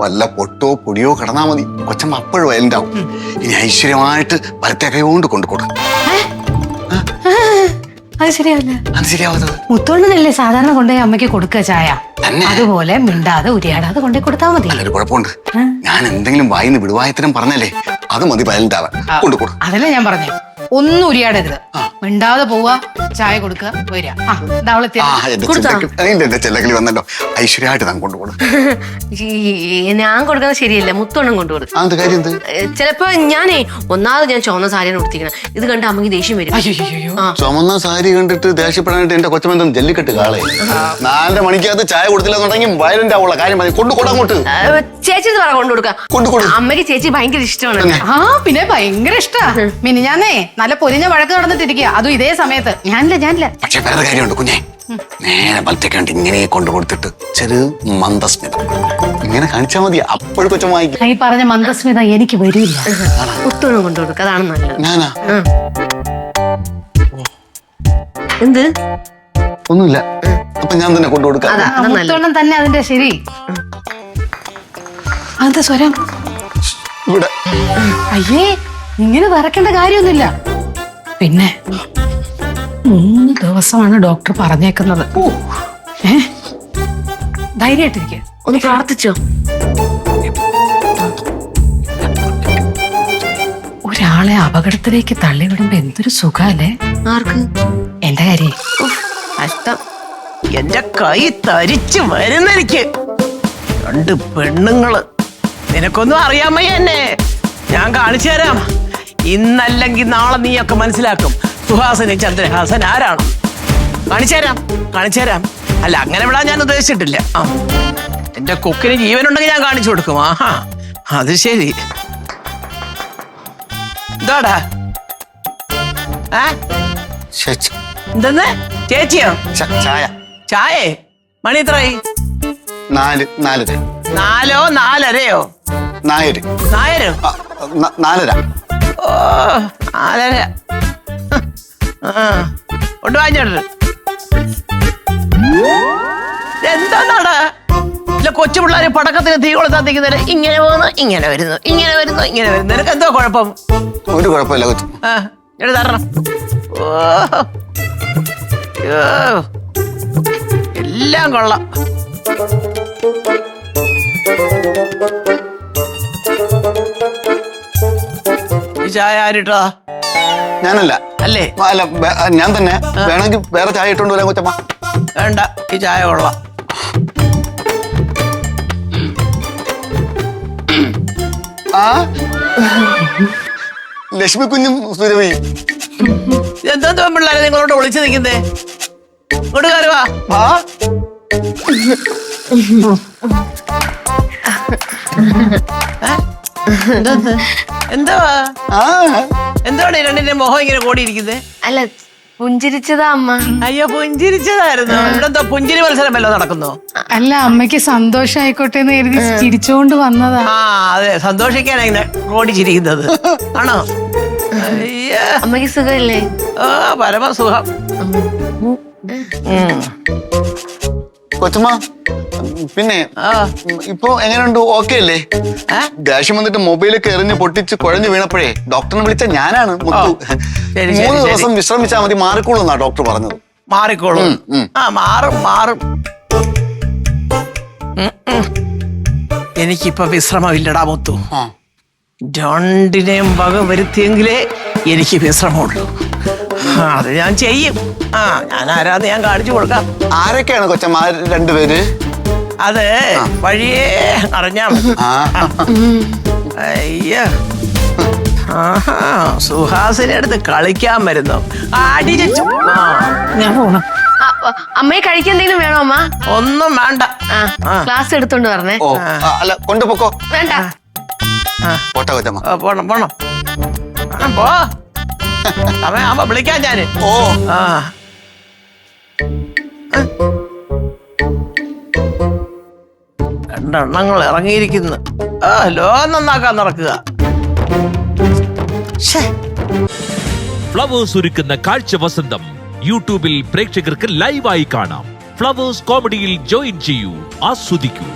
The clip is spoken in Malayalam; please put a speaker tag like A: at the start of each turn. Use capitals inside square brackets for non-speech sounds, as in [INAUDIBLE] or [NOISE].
A: വല്ല പൊട്ടോ പൊടിയോ കിടന്നാ മതി. കൊച്ചമ്മ അപ്പോഴും വയലുണ്ടാവും ഇനി ഐശ്വര്യമായിട്ട് വലത്തെ കൈ കൊണ്ട് കൊണ്ടുകൊടു
B: അത് ശരിയാവില്ല.
A: അത് ശരിയാവുന്നത്
B: മുത്തോണ്ണനല്ലേ സാധാരണ കൊണ്ടുപോയി അമ്മയ്ക്ക് കൊടുക്കുക ചായ?
A: തന്നെ?
B: അതുപോലെ മിണ്ടാതെ ഉരിയാടാതെ കൊണ്ടുപോയി കൊടുത്താൽ മതി.
A: കുഴപ്പമുണ്ട്. ഞാൻ എന്തെങ്കിലും വായിന്ന് വിടുവായത്തരം പറഞ്ഞല്ലേ? അത് മതി വയലുണ്ടാവാൻ കൊണ്ടുകൊടു
B: അതല്ലേ ഞാൻ പറഞ്ഞേ. ഒന്നും ഉരിയാടരുത്. മിണ്ടാതെ പോവുക ചായ കൊടുക്കുക വരിക. ആ ദാ
A: ചെല്ലക്കിളി വന്നല്ലോ. ഐശ്വര്യമായിട്ട് താൻ
C: ഈ ഞാൻ കൊടുക്കുന്നത് ശരിയല്ല മുത്തോണ്ണം കൊണ്ടുകൊടുക്കും
A: അത് കാര്യം എന്ത്
C: ചിലപ്പോ ഞാനേ ഒന്നാമത് ഞാൻ ചുവന്ന സാരിയാണ് കൊടുത്തിരിക്കണം ഇത് കണ്ട് അമ്മയ്ക്ക് ദേഷ്യം വരും.
B: അയ്യോ
A: ചുമന്ന സാരി കണ്ടിട്ട് ദേഷ്യപ്പെടാനായിട്ട് എന്റെ കൊച്ചമെന്തും ജല്ലിക്കെട്ട് കാളെ. നാലര മണിക്കകത്ത് ചായ കൊടുത്തില്ലെന്നുണ്ടെങ്കിൽ വയലന്റ് ആവുള്ള കാര്യം മതി. കൊണ്ടുകൊട അങ്ങോട്ട്.
C: ആ, ചേച്ചി ഇത് പറ കൊണ്ടുകൊടുക്കാം
A: കൊണ്ടുകൊടു
C: അമ്മയ്ക്ക് ചേച്ചി ഭയങ്കര ഇഷ്ടമാണ്.
B: ആ പിന്നെ ഭയങ്കര ഇഷ്ടാ. മിനിഞ്ഞാന്നേ നല്ല പൊരിഞ്ഞ വഴക്ക് നടന്നിട്ടിരിക്കുക അതും ഇതേ സമയത്ത്. ഞാനില്ല ഞാനില്ല.
A: പക്ഷെ വേറെ കാര്യമുണ്ട് കുഞ്ഞെ. നേരെ വലത്തേക്ക് കണ്ട് ഇങ്ങനെ കൊണ്ടു കൊടുത്തിട്ട് ചെറു മന്ദസ്മിത. ഇങ്ങനെ കാണിച്ചാൽ മതി. അപ്പോഴും കൊച്ചം
B: ഈ പറഞ്ഞ മന്ദസ്മിത എനിക്ക് വരില്ല.
C: മുത്തോണ്ണം കൊണ്ടുകൊടുക്കുക അതാണ് നല്ലത്.
A: ഞാനാ?
C: എന്ത്?
A: ഒന്നുമില്ല. അപ്പൊ ഞാൻ തന്നെ കൊണ്ടു കൊടുക്കാം.
B: തന്നെ അതിന്റെ ശരി. അതെന്താ സ്വരം?
A: ഇവിടെ.
B: അയ്യേ ഇങ്ങനെ വരക്കേണ്ട കാര്യമൊന്നുമില്ല. പിന്നെ മൂന്ന് ദിവസമാണ് ഡോക്ടർ പറഞ്ഞേക്കുന്നത്. ഏ? ധൈര്യമായിട്ടിരിക്കുക
C: ഒന്ന് പ്രാർത്ഥിച്ചോ.
B: ഒരാളെ അപകടത്തിലേക്ക് തള്ളിവിടുമ്പോ എന്തൊരു സുഖല്ലേ
C: ആർക്ക്?
B: എന്റെ കാര്യം.
C: കഷ്ടം.
D: എന്റെ കൈ തരിച്ചു വരുന്നെനിക്ക്. രണ്ട് പെണ്ണുങ്ങൾ. നിനക്കൊന്നും അറിയാമയ്യ എന്നെ. ഞാൻ കാണിച്ചു തരാം. ഇന്നല്ലെങ്കിൽ നാളെ നീയൊക്കെ മനസ്സിലാക്കും. സുഹാസന് ചന്ദ്രഹാസൻ ആരാണ്? കാണിച്ചു തരാം കാണിച്ചു തരാം അല്ല അങ്ങനെ വിടാൻ ഞാൻ ഉദ്ദേശിച്ചിട്ടില്ല. ആ. എന്റെ കൊക്കിന് ജീവനുണ്ടെങ്കിൽ ഞാൻ കാണിച്ചു കൊടുക്കും. ആഹാ അത് ശരി. ഏ എന്തെന്ന്? ചേച്ചിയോ?
A: ചായ.
D: ചായേ? മണി എത്രയായി?
A: നാല് നാലര.
D: നാലോ നാലരയോ?
A: നായര്.
D: നായരോ?
A: നാലര.
D: ഓ കൊണ്ട് വാങ്ങിച്ചോട്ട്. ഇല്ല കൊച്ചു പിള്ളേർ പടക്കത്തിന് തീ കൊളുത്താൻ നിൽക്കുന്നവര് ഇങ്ങനെ പോകുന്നു ഇങ്ങനെ വരുന്നു ഇങ്ങനെ വരുന്നു ഇങ്ങനെ വരുന്നു. നിനക്ക് എന്തോ കുഴപ്പം?
A: ഒരു കുഴപ്പമില്ല കൊച്ചു.
D: ആ തരണം. ഓ അയ്യോ. എല്ലാം കൊള്ളാം. ചായ ആരിട്ടാ?
A: ഞാനല്ല.
D: അല്ലേ?
A: അല്ല വേ- ഞാൻ തന്നെ. വേണമെങ്കിൽ വേറെ ചായ ഇട്ടുകൊണ്ട് വരാൻ കൊച്ചമ്മ
D: വേണ്ട ഈ ചായ കൊള്ളാം.
A: ആ? ലക്ഷ്മി കുഞ്ഞും സുരവിയും
D: എന്തോ പിള്ളേരെ നിങ്ങളോട് വിളിച്ചു നിൽക്കുന്നേ? ഇങ്ങോട്ട് കയറുവാ
A: ആ?
D: എന്തുവാ
A: ആ.
D: എന്തുവാണ് ഈ രണ്ടിന്റെ മുഖം ഇങ്ങനെ കൂടിയിരിക്കുന്നത്?
C: അല്ല പുഞ്ചിരിച്ചതാ അമ്മ.
D: അയ്യോ പുഞ്ചിരിച്ചതായിരുന്നു. ഇവിടെ എന്തോ പുഞ്ചിരി മത്സരം വല്ലോ നടക്കുന്നോ?
B: അല്ല അമ്മയ്ക്ക് സന്തോഷായിക്കോട്ടെ എന്ന് കരുതി ചിരിച്ചുകൊണ്ട് വന്നതാ.
D: ആ അതെ സന്തോഷിക്കാനാ ഇങ്ങനെ ഓടിച്ചിരിക്കുന്നത് ആണോ? അയ്യ.
C: അമ്മയ്ക്ക് സുഖമല്ലേ?
D: ആ പരമസുഖം. സുഖം
A: കൊച്ചമ്മ പിന്നെ
D: ആ.
A: ഇപ്പൊ എങ്ങനെയുണ്ട്? ഓക്കെ അല്ലേ? ദേഷ്യം വന്നിട്ട് മൊബൈലൊക്കെ എറിഞ്ഞ് പൊട്ടിച്ച് കുഴഞ്ഞു വീണപ്പോഴേ ഡോക്ടറിനെ വിളിച്ച ഞാനാണ് മുത്തു. മൂന്ന് ദിവസം വിശ്രമിച്ചാൽ മതി മാറിക്കോളൂ എന്നാ ഡോക്ടർ പറഞ്ഞത്.
D: മാറിക്കോളും. ആ മാറും മാറും. എനിക്കിപ്പോ. വിശ്രമമില്ലടാ മുത്തു. രണ്ടിനെയും വക വരുത്തിയെങ്കിലേ എനിക്ക് വിശ്രമമുള്ളൂ. അത് ഞാൻ ചെയ്യും. ആ ഞാൻ ആരാന്ന് ഞാൻ കാണിച്ചു കൊടുക്കാം.
A: ആരൊക്കെയാണ് കൊച്ചമ്മ ആ രണ്ടുപേര്?
D: അത് വഴിയേ അറിഞ്ഞാ മതി.
A: ആ.
D: അയ്യ. ആഹാ സുഹാസിനെ അടുത്ത് കളിക്കാൻ വരുന്നു. അടിച്ചു
B: ഞാൻ പോണം.
C: അമ്മയെ കഴിക്കെന്തെങ്കിലും വേണോ അമ്മ?
D: ഒന്നും വേണ്ട.
C: ക്ലാസ് എടുത്തോണ്ട് പറഞ്ഞേ
A: ഓ ആ, അല്ല കൊണ്ടുപോക്കോ
C: വേണ്ട.
A: പോട്ടെ കൊച്ചമ്മ.
D: ആ, പോണം പോണം. ആ, പോ. [LAUGHS] സമയാകുമ്പോ വിളിക്കാൻ ഞാൻ.
A: ഓ.
D: ആ. രണ്ടെണ്ണങ്ങൾ ഇറങ്ങിയിരിക്കുന്നു. ലോകം നന്നാക്കാൻ നടക്കുക.
E: ഫ്ലവേഴ്സ് ഒരുക്കുന്ന കാഴ്ച വസന്തം യൂട്യൂബിൽ പ്രേക്ഷകർക്ക് ലൈവായി കാണാം. ഫ്ലവേഴ്സ് കോമഡിയിൽ ജോയിൻ ചെയ്യൂ ആസ്വദിക്കൂ.